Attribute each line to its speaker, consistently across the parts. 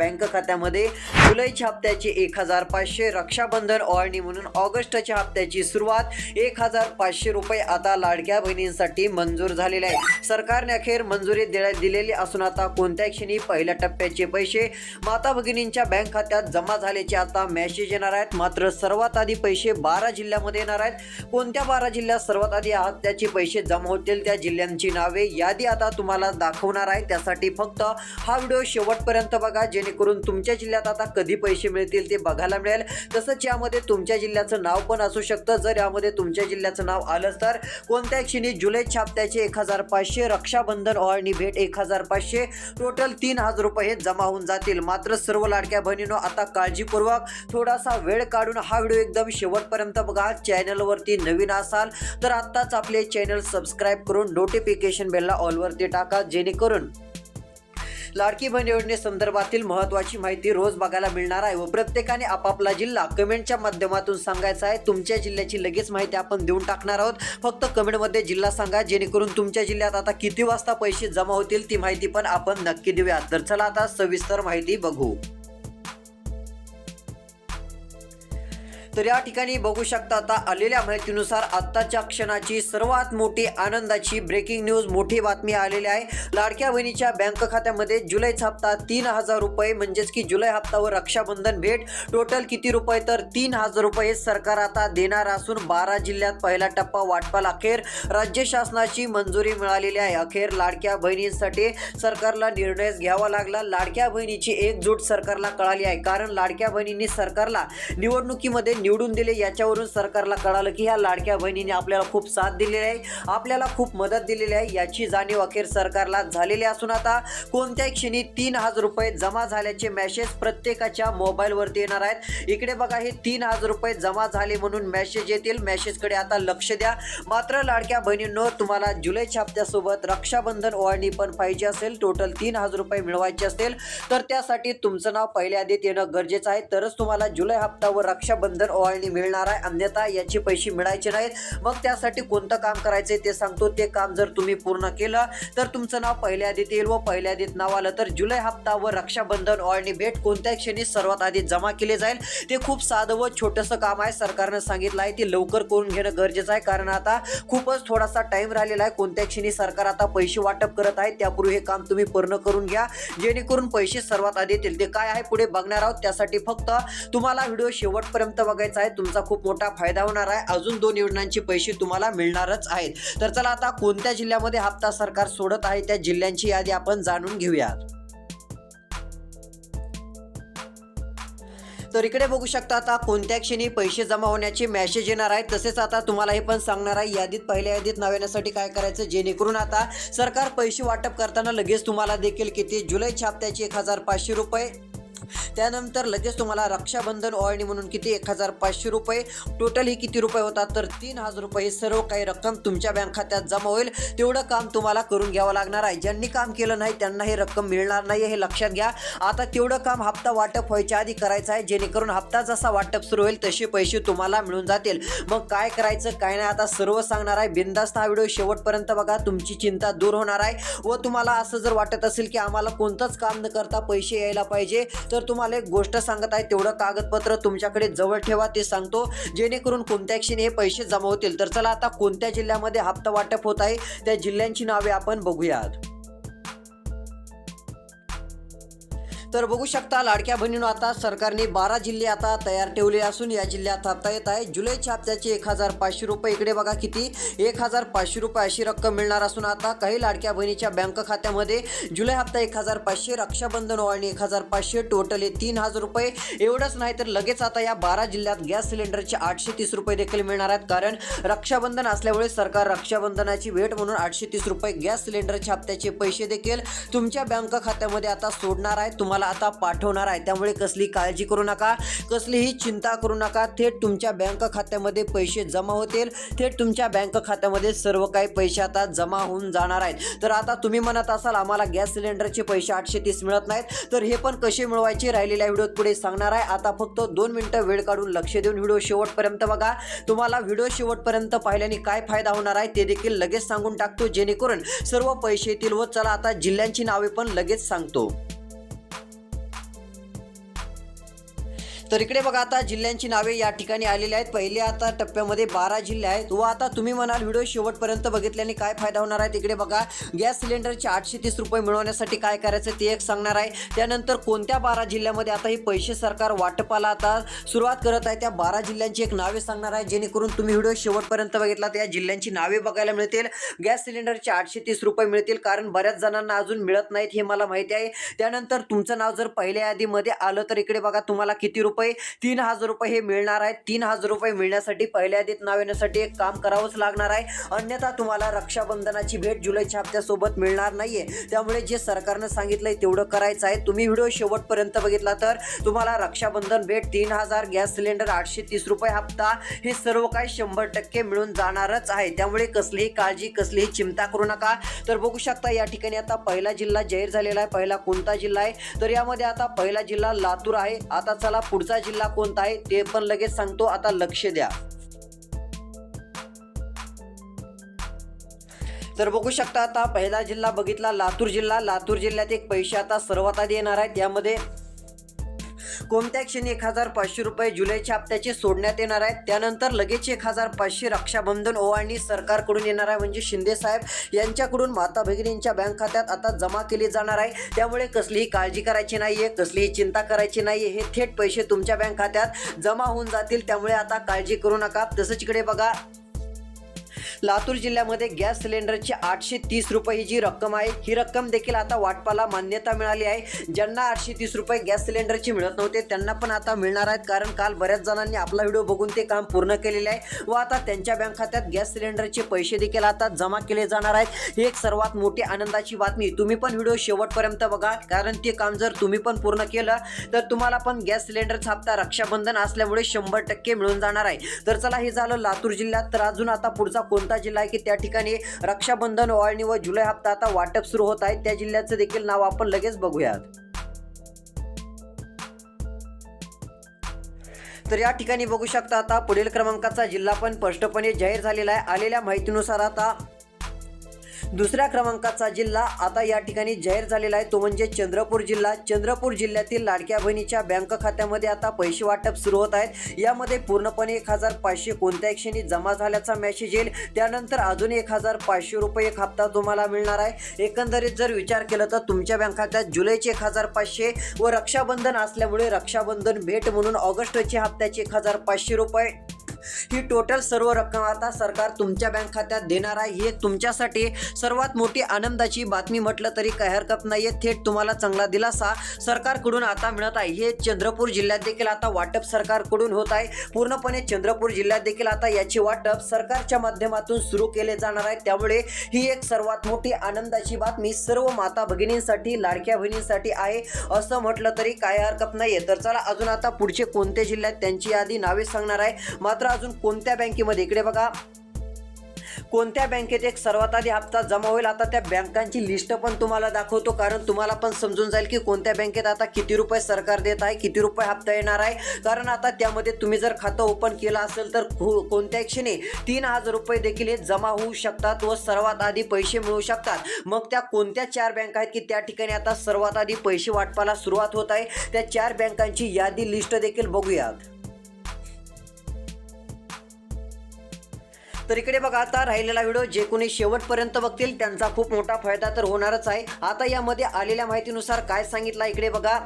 Speaker 1: Bank खात्यामध्ये जुलैच्या हप्त्याचे एक हजार पाचशे रक्षाबंधन ओळणी म्हणून ऑगस्टच्या हप्त्याची सुरुवात एक हजार पाचशे रुपये आता लाडक्या बहिणींसाठी मंजूर झालेले आहे. सरकारने अखेर मंजुरी दिलेली असून आता कोणत्या क्षणी पहिल्या टप्प्याचे पैसे माता भगिनींच्या बँक खात्यात जमा झाल्याचे आता मेसेज येणार आहेत. मात्र सर्वात आधी पैसे बारा जिल्ह्यामध्ये येणार आहेत. कोणत्या बारा जिल्ह्यात सर्वात आधी हप्त्याचे पैसे जमा होतील त्या जिल्ह्यांची नावे यादी आता तुम्हाला दाखवणार आहे. त्यासाठी फक्त हा व्हिडिओ शेवटपर्यंत बघा जेणेकरून तुमच्या जिल्ह्यात आता कधी पैसे मिळतील ते बघायला मिळेल. तसंच यामध्ये तुमच्या जिल्ह्याचं नाव पण असू शकतं. जर यामध्ये तुमच्या जिल्ह्याचं नाव आलं तर कोणत्या क्षणी जुलै छापत्याचे एक हजार पाचशे रक्षाबंधन ओवाळणी भेट एक हजार पाचशे टोटल तीन हजार रुपये हे जमा होऊन जातील. मात्र सर्व लाडक्या बहिणीनो आता काळजीपूर्वक थोडासा वेळ काढून हा व्हिडिओ एकदम शेवटपर्यंत बघा. चॅनलवरती नवीन असाल तर आत्ताच आपले चॅनल सबस्क्राईब करून नोटिफिकेशन बेलला ऑलवरती टाका. जेणेकरून लाडकी बहीण योजनेसंदर्भातील महत्त्वाची माहिती रोज बघायला मिळणार आहे व प्रत्येकाने आपापला जिल्हा कमेंटच्या माध्यमातून सांगायचा आहे. तुमच्या जिल्ह्याची लगेच माहिती आपण देऊन टाकणार आहोत. फक्त कमेंटमध्ये जिल्हा सांगा जेणेकरून तुमच्या जिल्ह्यात आता किती वाजता पैसे जमा होतील ती माहिती पण आपण नक्की देऊयात. तर चला आता सविस्तर माहिती बघू. तर या ठिकाणी बघू शकता आता आलेल्या माहितीनुसार आत्ताच्या क्षणाची सर्वात मोठी आनंदाची ब्रेकिंग न्यूज मोठी बातमी आलेली आहे. लाडक्या बहिणीच्या बँक खात्यामध्ये जुलैचा हप्ता तीन हजार रुपये म्हणजेच की जुलै हप्तावर रक्षाबंधन भेट. टोटल किती रुपये? तर तीन हजार रुपये सरकार आता देणार असून बारा जिल्ह्यात पहिला टप्पा वाटपाला अखेर. राज्य शासनाची मंजुरी मिळालेली आहे. अखेर लाडक्या बहिणींसाठी सरकारला निर्णय घ्यावा लागला. लाडक्या बहिणीची एकजूट सरकारला कळाली आहे. कारण लाडक्या बहिणींनी सरकारला निवडणुकीमध्ये निवडून दिले याच्यावरून सरकारला कळालं की ह्या लाडक्या बहिणीने आपल्याला खूप साथ दिलेली आहे आपल्याला खूप मदत दिलेली आहे याची जाणीव अखेर सरकारला झालेली असून आता कोणत्याही क्षणी तीन हजार रुपये जमा झाल्याचे मेसेज प्रत्येकाच्या मोबाईलवरती येणार आहेत. इकडे बघा हे तीन हजार रुपये जमा झाले म्हणून मेसेज येतील. मेसेजकडे आता लक्ष द्या. मात्र लाडक्या बहिणींनो तुम्हाला जुलै हप्त्यासोबत रक्षाबंधन ओळणी पण पाहिजे असेल. टोटल तीन हजार रुपये मिळवायचे असेल तर त्यासाठी तुमचं नाव पहिल्या आधीत येणं गरजेचं आहे. तरच तुम्हाला जुलै हप्त्यावर रक्षाबंधन ओवाळणी मिळणार आहे अन्यथा याचे पैसे मिळायचे नाहीत. मग त्यासाठी कोणतं काम करायचं ते सांगतो. ते काम जर तुम्ही पूर्ण केलं तर तुमचं नाव पहिल्या आधीत येईल व पहिल्या आधीत नाव आलं तर जुलै हप्ता व रक्षाबंधन ओवाळणी भेट कोणत्या क्षणी सर्वात आधी जमा केले जाईल. ते खूप साधं व छोटंसं काम आहे सरकारनं सांगितलं आहे. ते लवकर करून घेणं गरजेचं आहे. कारण आता खूपच थोडासा टाइम राहिलेला आहे. कोणत्या क्षणी सरकार आता पैसे वाटप करत आहे. त्यापूर्वी हे काम तुम्ही पूर्ण करून घ्या. जेणेकरून पैसे सर्वात आधी येतील. ते काय आहे पुढे बघणार आहोत. त्यासाठी फक्त तुम्हाला व्हिडिओ शेवटपर्यंत बघायचा आहे तुमचा खूप मोठा फायदा होणार आहे. अजून दोन योजनांचे पैसे तुम्हाला मिळणारच आहेत. तर चला आता कोणत्या जिल्ह्यामध्ये हप्ता सरकार सोडत आहे त्या जिल्ह्यांची यादी आपण जाणून घेऊयात. तर इकडे बघू शकता आता कोणत्या क्षणी पैसे जमा होण्याचे मेसेज येणार आहेत. तसेच आता तुम्हाला हे पण सांगणार आहे यादीत पहिल्या यादीत नाव येण्यासाठी काय करायचं जेणेकरून आता सरकार पैसे वाटप करताना लगेच तुम्हाला देखील किती? जुलै हप्त्याचे एक हजार पाचशे रुपये. त्यानंतर लगेच तुम्हाला रक्षाबंधन ओवाळणी म्हणून किती एक हजार पाचशे रुपये. टोटल ही किती रुपये होतात? तर तीन हजार रुपये सर्व काही रक्कम तुमच्या बँक खात्यात जमा होईल. तेवढं काम तुम्हाला करून घ्यावं लागणार आहे. ज्यांनी काम केलं नाही त्यांना हे रक्कम मिळणार नाही हे लक्षात घ्या. आता तेवढं काम हप्ता वाटप व्हायच्या आधी करायचं आहे. जेणेकरून हप्ता जसा वाटप सुरू होईल तसे पैसे तुम्हाला मिळून जातील. मग काय करायचं काय नाही आता सर्व सांगणार आहे. बिंदास्त हा व्हिडिओ शेवटपर्यंत बघा. तुमची चिंता दूर होणार आहे. व तुम्हाला असं जर वाटत असेल की आम्हाला कोणतंच काम न करता पैसे यायला पाहिजे तर तुम्हाला एक गोष्ट सांगत आहे तेवढं कागदपत्र तुमच्याकडे जवळ ठेवा ते सांगतो. जेणेकरून कोणत्या क्षणी हे पैसे जमा होतील. तर चला आता कोणत्या जिल्ह्यामध्ये हप्ता वाटप होत आहे त्या जिल्ह्यांची नावे आपण बघूयात. तर बघू शकता लाडक्या बहिणीनं आता सरकारने बारा जिल्हे आता तयार ठेवले असून या जिल्ह्यात हप्ता येत आहे. जुलैच्या हप्त्याचे एक हजार पाचशे रुपये. इकडे बघा किती? एक हजार पाचशे रुपये अशी रक्कम मिळणार असून आता काही लाडक्या बहिणीच्या बँक खात्यामध्ये जुलै हप्ता एक हजार पाचशे रक्षाबंधन ओवाळणी एक हजार पाचशे टोटल हे तीन हजार रुपये. एवढंच नाही तर लगेच आता या बारा जिल्ह्यात गॅस सिलेंडरचे आठशे तीस रुपये देखील मिळणार आहेत. कारण रक्षाबंधन असल्यामुळे सरकार रक्षाबंधनाची भेट म्हणून आठशे तीस रुपये गॅस सिलेंडरच्या हप्त्याचे पैसे देखील तुमच्या बँक खात्यामध्ये आता सोडणार आहे. तुम्हाला आता पाठवणार आहे. त्यामुळे कसली काळजी करू नका कसलीही चिंता करू नका. थेट तुमच्या बँक खात्यामध्ये पैसे जमा होतील. थेट तुमच्या बँक खात्यामध्ये सर्व काही पैसे आता जमा होऊन जाणार आहेत. तर आता तुम्ही म्हणत असाल आम्हाला गॅस सिलेंडरचे पैसे आठशे तीस मिळत नाहीत. तर हे पण कसे मिळवायचे राहिलेल्या व्हिडिओत पुढे सांगणार आहे. आता फक्त दोन मिनटं वेळ काढून लक्ष देऊन व्हिडिओ शेवटपर्यंत बघा. तुम्हाला व्हिडिओ शेवटपर्यंत पाहिल्याने काय फायदा होणार आहे ते देखील लगेच सांगून टाकतो. जेणेकरून सर्व पैसे येतील व चला आता जिल्ह्यांची नावे पण लगेच सांगतो. तर इकडे बघा आता जिल्ह्यांची नावे या ठिकाणी आलेली आहेत. पहिले आता टप्प्यामध्ये बारा जिल्हे आहेत. व आता तुम्ही म्हणाल व्हिडिओ शेवटपर्यंत बघितल्याने काय फायदा होणार आहे? तिकडे बघा गॅस सिलेंडरचे आठशे तीस रुपये मिळवण्यासाठी काय करायचं ते एक सांगणार आहे. त्यानंतर कोणत्या बारा जिल्ह्यामध्ये आता हे पैसे सरकार वाटपाला आता सुरुवात करत आहे? त्या बारा जिल्ह्यांची एक नावे सांगणार आहे. जेणेकरून तुम्ही व्हिडिओ शेवटपर्यंत बघितला तर या जिल्ह्यांची नावे बघायला मिळतील. गॅस सिलेंडरचे आठशे तीस रुपये मिळतील कारण बऱ्याच जणांना अजून मिळत नाहीत हे मला माहिती आहे. त्यानंतर तुमचं नाव जर पहिल्या यादीमध्ये आलं तर इकडे बघा तुम्हाला किती रुपये रुपये तीन हजार रुपये हे मिळणार आहेत. तीन हजार रुपये मिळण्यासाठी पहिल्या यादीत नाव येण्यासाठी एक काम करावंच लागणार आहे. अन्यथा तुम्हाला रक्षाबंधनाची भेट जुलैच्या हप्त्यासोबत मिळणार नाहीये. त्यामुळे जे सरकारनं सांगितलंय तेवढं करायचं आहे. तुम्ही व्हिडिओ शेवटपर्यंत बघितला तर तुम्हाला रक्षाबंधन भेट तीन हजार गॅस सिलेंडर आठशे तीस रुपये हप्ता हे सर्व काही शंभर टक्के मिळून जाणारच आहे. त्यामुळे कसलीही काळजी कसलीही चिंता करू नका. तर बघू शकता या ठिकाणी आता पहिला जिल्हा जाहीर झालेला आहे पहिला कोणता जिल्हा आहे? तर यामध्ये आता पहिला जिल्हा लातूर आहे. आता चला पुढचा जिल्हा कोणता आहे ते पण लगेच सांगतो. आता लक्ष द्या. तर बघू शकता आता पहिला जिल्हा बघितला लातूर जिल्हा. लातूर जिल्ह्यात एक पैसे आता सर्वात आधी येणार आहेत यामध्ये कोणत्या क्षणी एक हजार पाचशे रुपये जुलैच्या हप्त्याचे सोडण्यात येणार आहेत? त्यानंतर लगेच एक हजार पाचशे रक्षाबंधन ओवाळणी सरकारकडून येणार आहे. म्हणजे शिंदे साहेब यांच्याकडून माता भगिनींच्या बँक खात्यात आता जमा केली जाणार आहे. त्यामुळे कसलीही काळजी करायची नाहीये कसलीही चिंता करायची नाहीये. हे थेट पैसे तुमच्या बँक खात्यात जमा होऊन जातील. त्यामुळे आता काळजी करू नका. तसंच इकडे बघा. लातूर जिल्ह्यामध्ये गॅस सिलेंडरची आठशे तीस रुपये ही जी रक्कम आहे ही रक्कम देखील आता वाटपाला मान्यता मिळाली आहे. ज्यांना आठशे तीस रुपये गॅस सिलेंडरची मिळत नव्हते त्यांना पण आता मिळणार आहेत कारण काल बऱ्याच जणांनी आपला व्हिडिओ बघून ते काम पूर्ण केलेले आहे. व आता त्यांच्या बँक खात्यात गॅस सिलेंडरचे पैसे देखील आता जमा केले जाणार आहेत. ही एक सर्वात मोठी आनंदाची बातमी. तुम्ही पण व्हिडिओ शेवटपर्यंत बघा कारण ते काम जर तुम्ही पण पूर्ण केलं तर तुम्हाला पण गॅस सिलेंडरचा हप्ता रक्षाबंधन असल्यामुळे शंभर टक्के मिळून जाणार आहे. तर चला हे झालं लातूर जिल्ह्यात. तर अजून आता पुढचा कोणता जिल्हा आहे की त्या ठिकाणी रक्षाबंधन ओवाळणी व जुलै हप्ता आता वाटप सुरू होत आहे. त्या जिल्ह्याचं देखील नाव आपण लगेच बघूयात. तर या ठिकाणी बघू शकता आता पुढील क्रमांकाचा जिल्हा पण स्पष्टपणे जाहीर झालेला आहे. आलेल्या माहितीनुसार आता दुसऱ्या क्रमांकाचा जिल्हा आता या ठिकाणी जाहीर झालेला आहे. तो म्हणजे चंद्रपूर जिल्हा. चंद्रपूर जिल्ह्यातील लाडक्या बहिणीच्या बँक खात्यामध्ये आता पैसे वाटप सुरू होत आहेत. यामध्ये पूर्णपणे एक हजार पाचशे कोणत्या क्षणी जमा झाल्याचा मेसेज येईल. त्यानंतर अजून एक हजार पाचशे रुपये एक हप्ता तुम्हाला मिळणार आहे. एकंदरीत जर विचार केला तर तुमच्या बँक खात्यात जुलैचे एक हजार पाचशे व रक्षाबंधन असल्यामुळे रक्षाबंधन भेट म्हणून ऑगस्टचे हप्त्याचे एक हजार पाचशे रुपये ही टोटल सर्व रक्कम आता सरकार तुमच्या बँक खात्यात देणार आहे. ही एक तुमच्यासाठी सर्वात मोठी आनंदाची बातमी म्हटलं तरी काही हरकत नाहीये. थेट तुम्हाला चांगला दिलासा सरकारकडून आता मिळत आहे. हे चंद्रपूर जिल्ह्यात देखील आता वाटप सरकारकडून होत आहे. पूर्णपणे चंद्रपूर जिल्ह्यात देखील आता याची वाटप सरकारच्या माध्यमातून सुरू केले जाणार आहे. त्यामुळे ही एक सर्वात मोठी आनंदाची बातमी सर्व माता भगिनींसाठी लाडक्या बहिणींसाठी आहे असं म्हटलं तरी काय हरकत नाहीये. तर चला अजून आता पुढचे कोणते जिल्ह्यात त्यांची यादी नावे सांगणार आहे. मात्र अजून कोणत्या बँकेमध्ये? इकडे बघा. कोणत्या बँकेत एक सर्वात आधी हप्ता जमा होईल? आता त्या बँकांची लिस्ट पण तुम्हाला दाखवतो कारण तुम्हाला पण समजून जाईल की कोणत्या बँकेत आता किती रुपये सरकार देत आहे किती रुपये हप्ता येणार आहे. कारण आता त्यामध्ये तुम्ही जर खातं ओपन केलं असेल तर कोणत्या क्षणी? तीन हजार रुपये देखील हे जमा होऊ शकतात व सर्वात आधी पैसे मिळू शकतात. मग त्या कोणत्या चार बँका आहेत की त्या ठिकाणी आता सर्वात आधी पैसे वाटपाला सुरुवात होत आहे? त्या चार बँकांची यादी लिस्ट देखील बघूयात. तर इकडे बघा आता राहिलेला व्हिडिओ जे कोणी शेवटपर्यंत बघतील त्यांचा खूप मोठा फायदा तर होणारच आहे. आता यामध्ये आलेल्या माहितीनुसार काय सांगितलं इकडे बघा.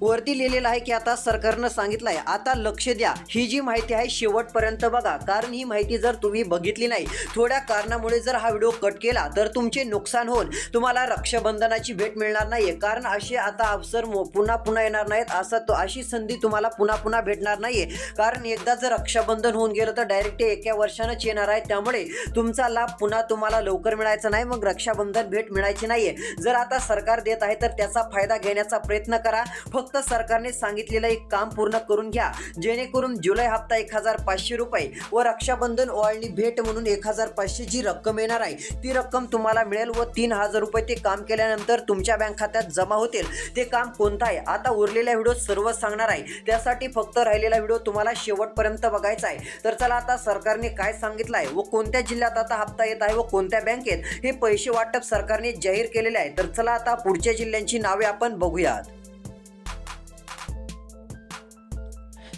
Speaker 1: वरती लिहिलेलं आहे की आता सरकारनं सांगितलं आहे आता लक्ष द्या. ही जी माहिती आहे शेवटपर्यंत बघा. कारण ही माहिती जर तुम्ही बघितली नाही थोड्या कारणामुळे जर हा व्हिडिओ कट केला तर तुमचे नुकसान होऊन तुम्हाला रक्षाबंधनाची भेट मिळणार नाहीये. कारण असे आता अवसर पुन्हा पुन्हा येणार नाहीत असं तो अशी संधी तुम्हाला पुन्हा पुन्हा भेटणार नाहीये. कारण एकदा जर रक्षाबंधन होऊन गेलं तर डायरेक्ट एका वर्षानंच येणार आहे. त्यामुळे तुमचा लाभ पुन्हा तुम्हाला लवकर मिळायचा नाही मग रक्षाबंधन भेट मिळायची नाहीये. जर आता सरकार देत आहे तर त्याचा फायदा घेण्याचा प्रयत्न करा. फक्त फक्त सरकारने सांगितलेलं एक काम पूर्ण करून घ्या. जेणेकरून जुलै हप्ता एक हजार पाचशे रुपये व रक्षाबंधन ओळणी भेट म्हणून एक हजार पाचशे जी रक्कम येणार आहे ती रक्कम तुम्हाला मिळेल व तीन हजार रुपये ते काम केल्यानंतर तुमच्या बँक खात्यात जमा होतील. ते काम कोणतं आहे? आता उरलेल्या व्हिडिओ सर्व सांगणार आहे. त्यासाठी फक्त राहिलेला व्हिडिओ तुम्हाला शेवटपर्यंत बघायचा आहे. तर चला आता सरकारने काय सांगितलं आहे व कोणत्या जिल्ह्यात आता हप्ता येत आहे व कोणत्या बँकेत हे पैसे वाटप सरकारने जाहीर केलेले आहे. तर चला आता पुढच्या जिल्ह्यांची नावे आपण बघूयात.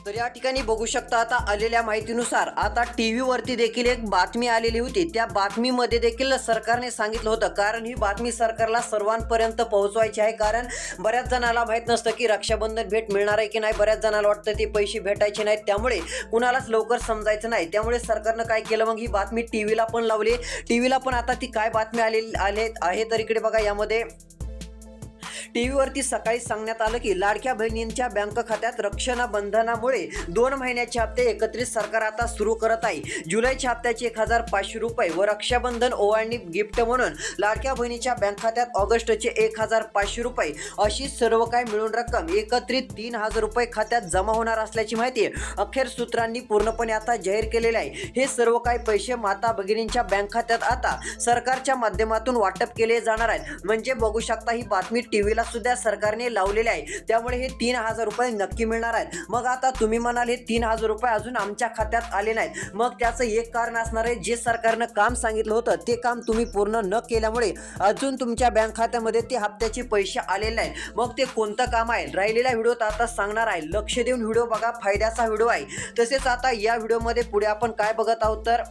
Speaker 1: तर या ठिकाणी बघू शकता आता आलेल्या माहितीनुसार आता टी व्हीवरती देखील एक बातमी आलेली होती. त्या बातमीमध्ये देखील सरकारने सांगितलं होतं. कारण ही बातमी सरकारला सर्वांपर्यंत पोहोचवायची आहे. कारण बऱ्याच जणाला माहीत नसतं की रक्षाबंधन भेट मिळणार आहे की नाही. बऱ्याच जणाला वाटतं ते पैसे भेटायचे नाहीत. त्यामुळे कुणालाच लवकर समजायचं नाही. त्यामुळे सरकारनं काय केलं? मग ही बातमी टी व्हीला पण लावली. टी व्हीला पण आता ती काय बातमी आलेली आले आहे तर इकडे बघा यामध्ये. टी व्हीवरती सकाळी सांगण्यात आलं की लाडक्या बहिणींच्या बँक खात्यात रक्षणाबंधनामुळे दोन महिन्याचे हप्ते एकत्रित सरकार आता सुरू करत आहे. जुलैच्या हप्त्याचे एक हजार पाचशे रुपये व रक्षाबंधन ओवाळणी गिफ्ट म्हणून लाडक्या बहिणीच्या बँक खात्यात ऑगस्टचे एक हजार पाचशे रुपये अशी सर्व काही मिळून रक्कम एकत्रित तीन हजार रुपये खात्यात जमा होणार असल्याची माहिती अखेर सूत्रांनी पूर्णपणे आता जाहीर केलेले आहे. हे सर्व काही पैसे माता भगिनींच्या बँक खात्यात आता सरकारच्या माध्यमातून वाटप केले जाणार आहेत. म्हणजे बघू शकता ही बातमी टीव्हीला सुद्धा सरकारने लावलेले आहे. त्यामुळे हे तीन हजार रुपये नक्की मिळणार आहेत. मग आता तुम्ही म्हणाल हे तीन हजार रुपये अजून आमच्या खात्यात आले नाहीत. मग त्याचं एक कारण असणार आहे जे सरकारनं काम सांगितलं होतं ते काम तुम्ही पूर्ण न केल्यामुळे अजून तुमच्या बँक खात्यामध्ये ते हप्त्याचे पैसे आलेले नाहीत. मग ते कोणतं काम आहे? राहिलेल्या व्हिडिओत आता सांगणार आहे. लक्ष देऊन व्हिडिओ बघा फायद्याचा व्हिडिओ आहे. तसेच आता या व्हिडिओमध्ये पुढे आपण काय बघत आहोत तर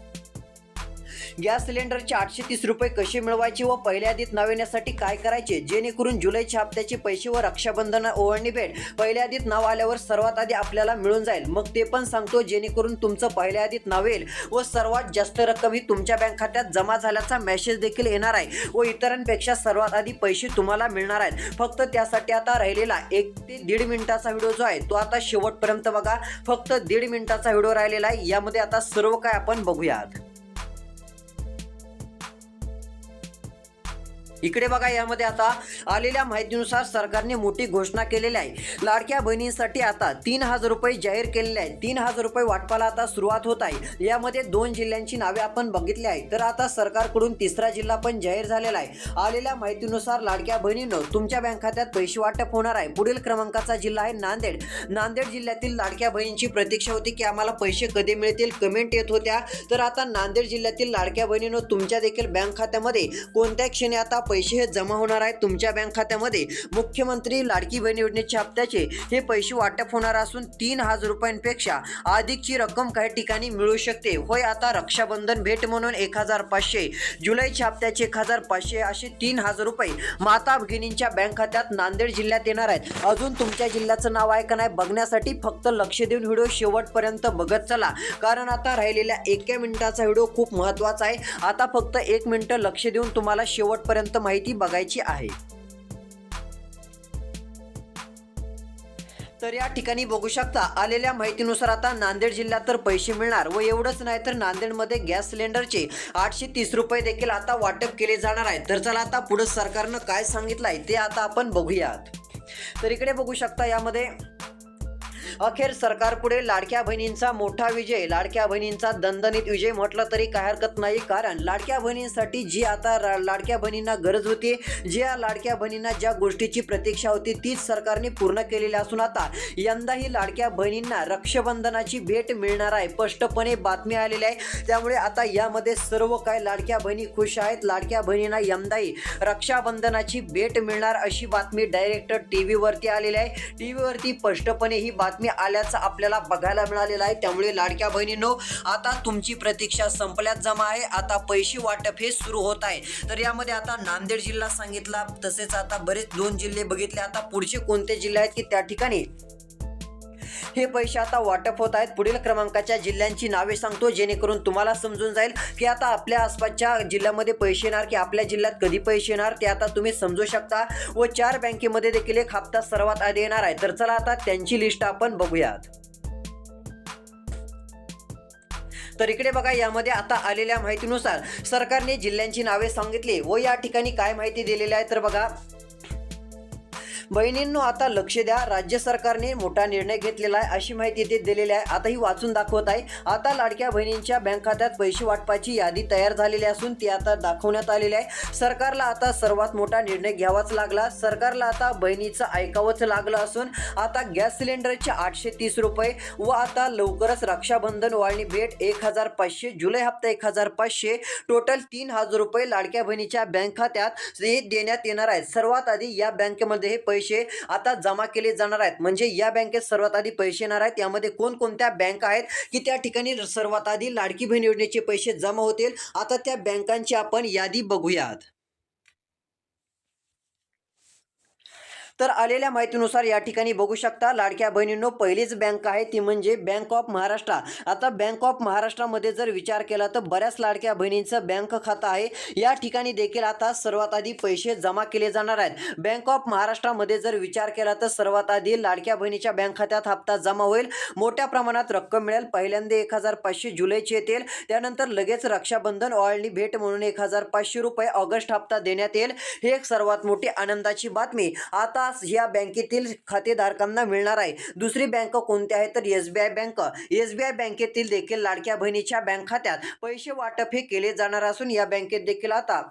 Speaker 1: गॅस सिलेंडरचे आठशे तीस रुपये कसे मिळवायचे व पहिल्या आधीत नाव येण्यासाठी काय करायचे? जेणेकरून जुलैच्या हप्त्याचे पैसे व रक्षाबंधन ओवाळणी भेट पहिल्या आधीत नाव आल्यावर सर्वात आधी आपल्याला मिळून जाईल. मग ते पण सांगतो जेणेकरून तुमचं पहिल्या आधीत नाव येईल व सर्वात जास्त रक्कम ही तुमच्या बँक खात्यात जमा झाल्याचा मेसेज देखील येणार आहे व इतरांपेक्षा सर्वात आधी पैसे तुम्हाला मिळणार आहेत. फक्त त्यासाठी आता राहिलेला एक ते दीड मिनिटाचा व्हिडिओ जो आहे तो आता शेवटपर्यंत बघा. फक्त दीड मिनिटाचा व्हिडिओ राहिलेला आहे. यामध्ये आता सर्व काय आपण बघूयात. इकडे बघा यामध्ये आता आलेल्या माहितीनुसार सरकारने मोठी घोषणा केलेली आहे. लाडक्या बहिणींसाठी आता तीन हजार रुपये जाहीर केलेले आहेत. तीन हजार रुपये वाटपाला आता सुरुवात होत आहे. यामध्ये दोन जिल्ह्यांची नावे आपण बघितली आहे तर आता सरकारकडून तिसरा जिल्हा पण जाहीर झालेला आहे. आलेल्या माहितीनुसार लाडक्या बहिणीनं तुमच्या बँक खात्यात पैसे वाटप होणार आहे. पुढील क्रमांकाचा जिल्हा आहे नांदेड. नांदेड जिल्ह्यातील लाडक्या बहिणींची प्रतीक्षा होती की आम्हाला पैसे कधी मिळतील? कमेंट येत होत्या. तर आता नांदेड जिल्ह्यातील लाडक्या बहिणीनं तुमच्या देखील बँक खात्यामध्ये कोणत्या क्षणी आता पैसे हे जमा होणार आहेत तुमच्या बँक खात्यामध्ये. मुख्यमंत्री लाडकी बहीण योजनेच्या हप्त्याचे हे पैसे वाटप होणार असून तीन हजार रुपयांपेक्षा अधिकची रक्कम काही ठिकाणी मिळू शकते. होय आता रक्षाबंधन भेट म्हणून एक हजार पाचशे जुलैच्या हप्त्याचे एक हजार पाचशे असे तीन हजार रुपये माता भगिनींच्या बँक खात्यात नांदेड जिल्ह्यात येणार आहेत. अजून तुमच्या जिल्ह्याचं नाव आहे का नाही बघण्यासाठी फक्त लक्ष देऊन व्हिडिओ शेवटपर्यंत बघत चला. कारण आता राहिलेल्या एका मिनिटाचा व्हिडिओ खूप महत्त्वाचा आहे. आता फक्त एक मिनिटं लक्ष देऊन तुम्हाला शेवटपर्यंत माहिती बघायची आहे. तर या ठिकाणी बघू शकता आलेल्या माहितीनुसार आता नांदेड जिल्ह्यात तर पैसे मिळणार व एवढंच नाही तर नांदेडमध्ये गॅस सिलेंडरचे आठशे तीस रुपये देखील आता वाटप केले जाणार आहे. तर चला आता पुढे सरकारनं काय सांगितलं आहे ते आता आपण बघूयात. तर इकडे बघू शकता यामध्ये अखेर सरकारपुढे लाडक्या बहिणींचा मोठा विजय लाडक्या बहिणींचा दणदणीत विजय म्हटलं तरी काय हरकत नाही कारण लाडक्या बहिणींसाठी जी आता लाडक्या बहिणींना गरज होती जी या लाडक्या बहिणींना ज्या गोष्टीची प्रतीक्षा होती तीच सरकारने पूर्ण केलेली असून आता यंदाही लाडक्या बहिणींना रक्षाबंधनाची भेट मिळणार आहे. स्पष्टपणे बातमी आलेली आहे. त्यामुळे आता यामध्ये सर्व काय लाडक्या बहिणी खुश आहेत. लाडक्या बहिणींना यंदाही रक्षाबंधनाची भेट मिळणार अशी बातमी डायरेक्ट टी व्हीवरती आलेली आहे. टी व्हीवरती स्पष्टपणे ही बातमी आल्याचं आपल्याला बघायला मिळालेलं आहे. त्यामुळे लाडक्या बहिणींनो आता तुमची प्रतीक्षा संपल्यात जमा आहे. आता पैसे वाटप हे सुरू होत आहे. तर यामध्ये आता नांदेड जिल्हा सांगितला तसेच आता बरेच दोन जिल्हे बघितले. आता पुढचे कोणते जिल्हे आहेत की त्या ठिकाणी? हे पैसे आता वाटप होत आहेत. पुढील क्रमांकाच्या जिल्ह्यांची नावे सांगतो जेणेकरून तुम्हाला समजून जाईल की आता आपल्या आसपासच्या जिल्ह्यामध्ये पैसे येणार की आपल्या जिल्ह्यात कधी पैसे येणार ते आता तुम्ही समजू शकता व चार बँकेमध्ये देखील एक हप्ता सर्वात आधी येणार आहे. तर चला आता त्यांची लिस्ट आपण बघूयात. तर इकडे बघा यामध्ये आता आलेल्या माहितीनुसार सरकारने जिल्ह्यांची नावे सांगितली व या ठिकाणी काय माहिती दिलेली आहे तर बघा बहिणींनो आता लक्ष द्या. राज्य सरकारने मोठा निर्णय घेतलेला आहे अशी माहिती ते दिलेली आहे. आता ही वाचून दाखवत आहे. आता लाडक्या बहिणींच्या बँक खात्यात पैसे वाटपाची यादी तयार झालेली असून ती आता दाखवण्यात आलेली आहे. सरकारला आता सर्वात मोठा निर्णय घ्यावाच लागला. सरकारला आता बहिणीचं ऐकावंच लागलं असून आता गॅस सिलेंडरचे आठशे तीस रुपये व आता लवकरच रक्षाबंधन वाळणी भेट एक हजार पाचशे जुलै हप्ता एक हजार पाचशे. टोटल तीन हजार रुपये लाडक्या बहिणीच्या बँक खात्यात हे देण्यात येणार आहेत. सर्वात आधी या बँकेमध्ये हे पैसे पैसे आता जमा केले जाणार आहेत. म्हणजे या बँकेत सर्वात आधी पैसे येणार आहेत. यामध्ये कोणकोणत्या बँक आहेत की त्या ठिकाणी सर्वात आधी लाडकी बहीण योजनेचे पैसे जमा होतील? आता त्या बँकांची आपण यादी बघूयात. तर आलेल्या माहितीनुसार या ठिकाणी बघू शकता लाडक्या बहिणींनो पहिलीच बँक आहे. ती म्हणजे बँक ऑफ महाराष्ट्र आता बँक ऑफ महाराष्ट्रामध्ये जर विचार केला तर बऱ्याच लाडक्या बहिणींचं बँक खातं आहे. या ठिकाणी देखील आता सर्वात आधी पैसे जमा केले जाणार आहेत. बँक ऑफ महाराष्ट्रामध्ये जर विचार केला तर सर्वात आधी लाडक्या बहिणीच्या बँक खात्यात हप्ता जमा होईल. मोठ्या प्रमाणात रक्कम मिळेल. पहिल्यांदा एक हजार पाचशे जुलैचे येतील. त्यानंतर लगेच रक्षाबंधन ओवाळणी भेट म्हणून एक हजार पाचशे रुपये ऑगस्ट हप्ता देण्यात येईल. ही एक सर्वात मोठी आनंदाची बातमी. आता या बँकेतील खातेधारकांना मिळणार आहे. दुसरी बँक कोणती आहे? तर S B I bank. S B I बँकेतील देखील लाडक्या बहिणीच्या बँक खात्यात पैसे वाटप हे केले जाणार असून या बँकेत देखील आता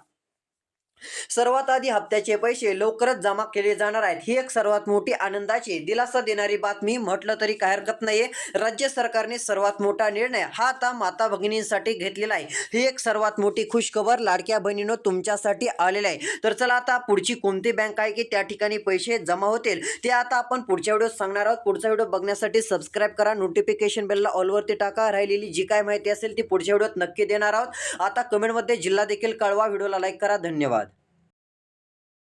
Speaker 1: सर्वात आधी हप्त्याचे पैसे लवकरच जमा केले जाणार आहेत. ही एक सर्वात मोठी आनंदाची दिलासा देणारी बातमी म्हटलं तरी काय हरकत नाहीये. राज्य सरकारने सर्वात मोठा निर्णय हा आता माता भगिनींसाठी घेतलेला आहे. ही एक सर्वात मोठी खुशखबर लाडक्या बहिणीनं तुमच्यासाठी आलेला आहे. तर चला आता पुढची कोणती बँक आहे की त्या ठिकाणी पैसे जमा होतील ते आता आपण पुढच्या व्हिडिओ सांगणार आहोत. पुढचा व्हिडिओ बघण्यासाठी सबस्क्राईब करा नोटिफिकेशन बेलला ऑलवरती टाका. राहिलेली जी काय माहिती असेल ती पुढच्या व्हिडिओत नक्की देणार आहोत. आता कमेंटमध्ये जिल्हा देखील कळवा व्हिडिओला लाईक करा. धन्यवाद.